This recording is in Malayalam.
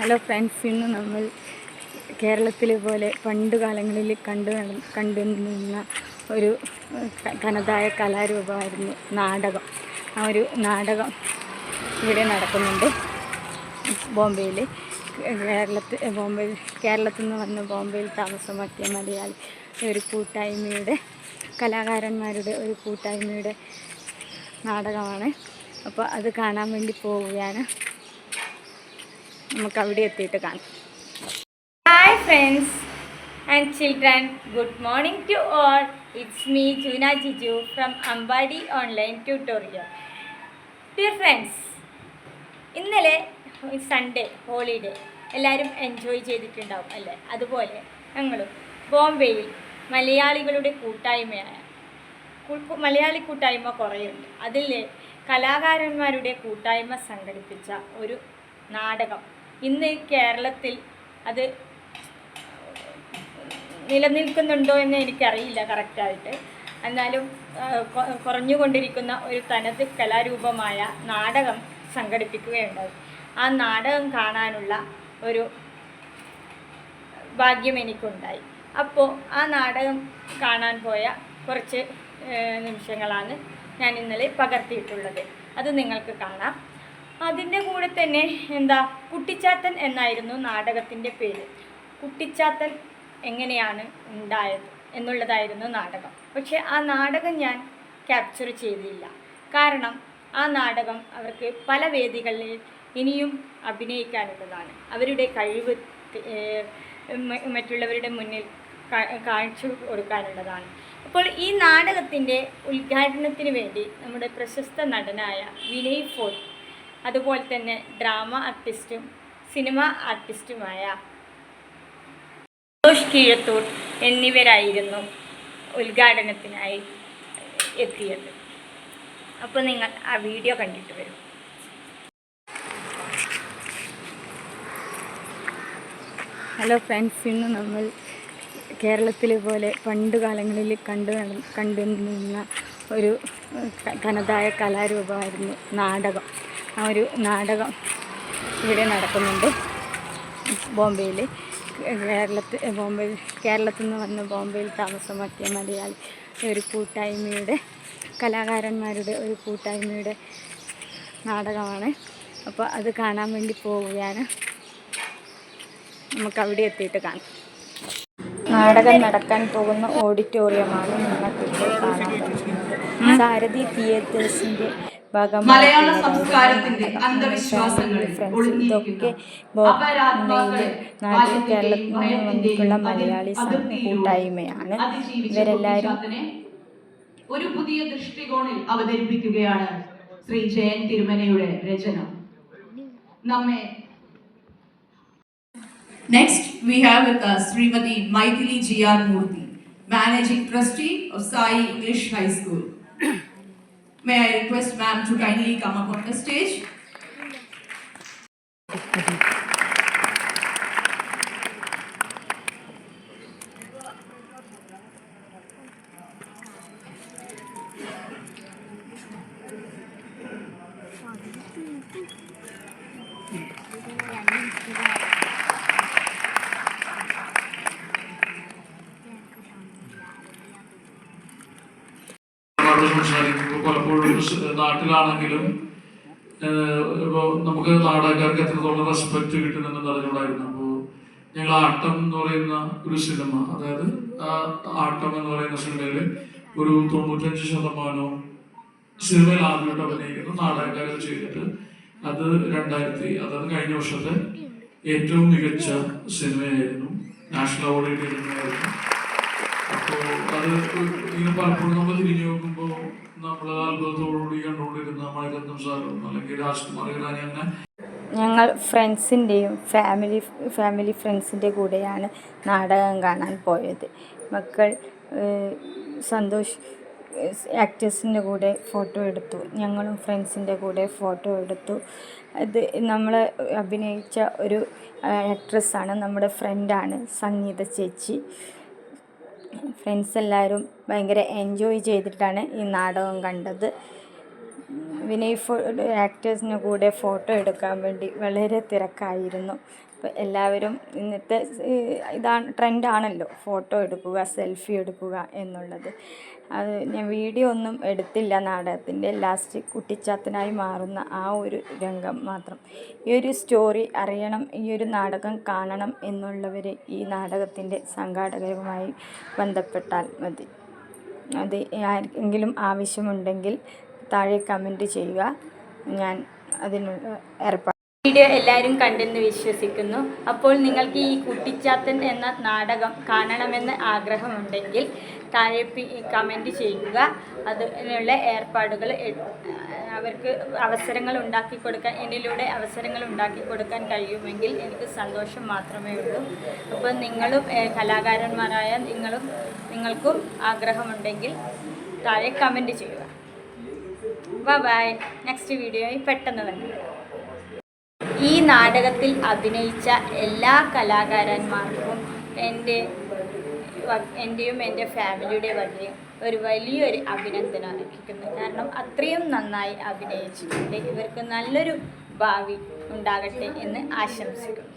ഹലോ ഫ്രണ്ട്സ് ഇന്ന് നമ്മൾ കേരളത്തിലെ പോലെ പണ്ട് കാലങ്ങളിൽ കണ്ടു കണ്ടു കണ്ടുനിന്ന ഒരു തനതായ കലാരൂപമായിരുന്നു നാടകം. ആ ഒരു നാടകം ഇവിടെ നടക്കുന്നുണ്ട്. ബോംബെയിൽ കേരളത്തിൽ ബോംബെയിൽ കേരളത്തിൽ നിന്ന് വന്ന് ബോംബെയിൽ താമസമാക്കിയ മലയാളി ഒരു കൂട്ടായ്മയുടെ കലാകാരന്മാരുടെ ഒരു കൂട്ടായ്മയുടെ നാടകമാണ്. അപ്പോൾ അത് കാണാൻ വേണ്ടി പോവുകയാണ്. നമുക്ക് അവിടെ എത്തിയിട്ട് കാണാം. Hi friends and children good morning to all it's me Juna Jiju from Ambadi online tutorial dear friends ഇന്നലെ സൺഡേ ഹോളിഡേ എല്ലാവരും എൻജോയ് ചെയ്തിട്ടുണ്ടാവും അല്ലേ? അതുപോലെ ഞങ്ങളും ബോംബെയിൽ മലയാളികളുടെ കൂട്ടായ്മയായ മലയാളി കൂട്ടായ്മ കുറേയുണ്ട്. അതിൽ കലാകാരന്മാരുടെ കൂട്ടായ്മ സംഘടിപ്പിച്ച ഒരു നാടകം ഇന്ന് കേരളത്തിൽ അത് നിലനിൽക്കുന്നുണ്ടോ എന്ന് എനിക്കറിയില്ല കറക്റ്റായിട്ട്. എന്നാലും കുറഞ്ഞുകൊണ്ടിരിക്കുന്ന ഒരു തനത് കലാരൂപമായ നാടകം സംഘടിപ്പിക്കുകയുണ്ടായി. ആ നാടകം കാണാനുള്ള ഒരു ഭാഗ്യം എനിക്കുണ്ടായി. അപ്പോൾ ആ നാടകം കാണാൻ പോയ കുറച്ച് നിമിഷങ്ങളാണ് ഞാൻ ഇന്നലെ പകർത്തിയിട്ടുള്ളത്. അത് നിങ്ങൾക്ക് കാണാം. അതിന്റെ കൂടെ തന്നെ എന്താ കുട്ടിച്ചാത്തൻ എന്നായിരുന്നു നാടകത്തിന്റെ പേര്. കുട്ടിച്ചാത്തൻ എങ്ങനെയാണ് ഉണ്ടായത് എന്നുള്ളതായിരുന്നു നാടകം. പക്ഷേ ആ നാടകം ഞാൻ ക്യാപ്ചർ ചെയ്തില്ല. കാരണം ആ നാടകം അവർക്ക് പല വേദികളിൽ ഇനിയും അഭിനയിക്കാനുള്ളതാണ്. അവരുടെ കഴിവ് മറ്റുള്ളവരുടെ മുന്നിൽ കാഴ്ച കൊടുക്കാനുള്ളതാണ്. അപ്പോൾ ഈ നാടകത്തിന്റെ ഉദ്ഘാടനത്തിന് വേണ്ടി നമ്മുടെ പ്രശസ്ത നടനായ വിനയ് ഫോർട്ട് അതുപോലെ തന്നെ ഡ്രാമ ആർട്ടിസ്റ്റും സിനിമ ആർട്ടിസ്റ്റുമായ സന്തോഷ് കീഴത്തൂർ എന്നിവരായിരുന്നു ഉദ്ഘാടനത്തിനായി എത്തിയത്. അപ്പോൾ നിങ്ങൾ ആ വീഡിയോ കണ്ടിട്ട് വരും. ഹലോ ഫ്രണ്ട്സ് ഇന്ന് നമ്മൾ കേരളത്തിലെ പോലെ പണ്ട് കാലങ്ങളിൽ കണ്ടു കണ്ടു കണ്ടുനിന്ന ഒരു തനതായ കലാരൂപമായിരുന്നു നാടകം. ആ ഒരു നാടകം ഇവിടെ നടക്കുന്നുണ്ട്. ബോംബെയിൽ കേരളത്തിൽ ബോംബെയിൽ കേരളത്തിൽ നിന്ന് വന്ന് ബോംബെയിൽ താമസമാക്കിയ മലയാളി ഒരു കൂട്ടായ്മയുടെ കലാകാരന്മാരുടെ ഒരു കൂട്ടായ്മയുടെ നാടകമാണ്. അപ്പോൾ അത് കാണാൻ വേണ്ടി പോവുകയാണ്. നമുക്ക് അവിടെ എത്തിയിട്ട് കാണാം. നാടകം നടക്കാൻ പോകുന്ന ഓഡിറ്റോറിയമാണ് നിങ്ങൾക്ക് കാണാൻ സാരഥി തിയേറ്റേഴ്സിന്റെ മലയാള സംസ്കാരത്തിന്റെ ഇതൊക്കെ നാട്ടിൽ കേരളത്തിൽ നിന്ന് വന്നിട്ടുള്ള മലയാളി കൂട്ടായ്മയാണ് ഇവരെല്ലാവരും ഒരു പുതിയ ദൃഷ്ടികോണിൽ അവതരിപ്പിക്കുകയാണ് ശ്രീ ജയൻ തിരുമനയുടെ രചന നമ്മെ Next, we have with us Srimati Maithili G.R. Murthy, Managing Trustee of Sai English High School. May I request ma'am to kindly come up on the stage? പലപ്പോഴും നാട്ടിലാണെങ്കിലും ഇപ്പോൾ നമുക്ക് നാടകക്കാർക്ക് എത്രത്തോളം റെസ്പെക്റ്റ് കിട്ടുന്നുണ്ടെന്ന് അറിഞ്ഞുകൂടായിരുന്നു. അപ്പോൾ ഞങ്ങൾ ആട്ടം എന്ന് പറയുന്ന ഒരു സിനിമ അതായത് ആട്ടം എന്ന് പറയുന്ന സിനിമയിൽ ഒരു തൊണ്ണൂറ്റഞ്ച് ശതമാനവും സിനിമയിൽ ആദ്യമായിട്ട് അഭിനയിക്കുന്ന നാടകക്കാരൻ ചെയ്തിട്ട് അത് രണ്ടായിരത്തി അതായത് കഴിഞ്ഞ വർഷത്തെ ഏറ്റവും മികച്ച സിനിമയായിരുന്നു. നാഷണൽ അവാർഡ് കിട്ടിയ ഇങ്ങനെ പലപ്പോഴും നമ്മൾ തിരിഞ്ഞു നോക്കുമ്പോൾ നമ്മൾ അത്ഭുതത്തോടുകൂടി കണ്ടുകൊണ്ടിരുന്ന മണിരത്നം സാറും അല്ലെങ്കിൽ രാജ്കുമാർ ഇറാനി അങ്ങനെ ഞങ്ങൾ ഫ്രണ്ട്സിന്റെയും ഫാമിലി ഫാമിലി ഫ്രണ്ട്സിന്റെ കൂടെയാണ് നാടകം കാണാൻ പോയത്. മക്കൾ സന്തോഷ് ആക്ടേഴ്സിന്റെ കൂടെ ഫോട്ടോ എടുത്തു. ഞങ്ങളും ഫ്രണ്ട്സിന്റെ കൂടെ ഫോട്ടോ എടുത്തു. അത് നമ്മൾ അഭിനയിച്ച ഒരു ആക്ട്രസ്സാണ് നമ്മുടെ ഫ്രണ്ടാണ് സംഗീത ചേച്ചി. ഫ്രണ്ട്സ് എല്ലാവരും ഭയങ്കര എൻജോയ് ചെയ്തിട്ടാണ് ഈ നാടകം കണ്ടത്. വിനയ് ഫോ ആക്ടേഴ്സിന് കൂടെ ഫോട്ടോ എടുക്കാൻ വേണ്ടി വളരെ തിരക്കായിരുന്നു. അപ്പോൾ എല്ലാവരും ഇന്നത്തെ ഇതാണ് ട്രെൻഡാണല്ലോ. ഫോട്ടോ എടുക്കുക സെൽഫി എടുക്കുക എന്നുള്ളത്. അത് ഞാൻ വീഡിയോ ഒന്നും എടുത്തില്ല. നാടകത്തിന്റെ ലാസ്റ്റ് കുട്ടിച്ചാത്തനായി മാറുന്ന ആ ഒരു രംഗം മാത്രം. ഈ ഒരു സ്റ്റോറി അറിയണം ഈ ഒരു നാടകം കാണണം എന്നുള്ളവർ ഈ നാടകത്തിന്റെ സംഘാടകരുമായി ബന്ധപ്പെട്ടാൽ മതി. അത് ആർക്കെങ്കിലും ആവശ്യമുണ്ടെങ്കിൽ താഴെ കമന്റ് ചെയ്യുക. ഞാൻ അതിനുള്ള ഏർപ്പാട് വീഡിയോ എല്ലാവരും കണ്ടെന്ന് വിശ്വസിക്കുന്നു. അപ്പോൾ നിങ്ങൾക്ക് ഈ കുട്ടിച്ചാത്തൻ എന്ന നാടകം കാണണമെന്ന് ആഗ്രഹമുണ്ടെങ്കിൽ താഴെ കമന്റ് ചെയ്യുക. അതിനുള്ള ഏർപ്പാടുകൾ അവർക്ക് അവസരങ്ങൾ ഉണ്ടാക്കി കൊടുക്കാൻ എന്നിലൂടെ അവസരങ്ങൾ ഉണ്ടാക്കി കൊടുക്കാൻ കഴിയുമെങ്കിൽ എനിക്ക് സന്തോഷം മാത്രമേ ഉള്ളൂ. അപ്പോൾ നിങ്ങളും കലാകാരന്മാരായ നിങ്ങളും നിങ്ങൾക്കും ആഗ്രഹമുണ്ടെങ്കിൽ താഴെ കമന്റ് ചെയ്യുക. ബൈ നെക്സ്റ്റ് വീഡിയോയിൽ പെട്ടെന്ന് തന്നെ ഈ നാടകത്തിൽ അഭിനയിച്ച എല്ലാ കലാകാരന്മാർക്കും എന്റെ എന്റെയും എന്റെ ഫാമിലിയുടെ വകയും ഒരു വലിയൊരു അഭിനന്ദനം അർഹിക്കുന്നു കാരണം അത്രയും നന്നായി അഭിനയിച്ചിട്ടുണ്ട്. ഇവർക്ക് നല്ലൊരു ഭാവി ഉണ്ടാകട്ടെ എന്ന് ആശംസിക്കുന്നു.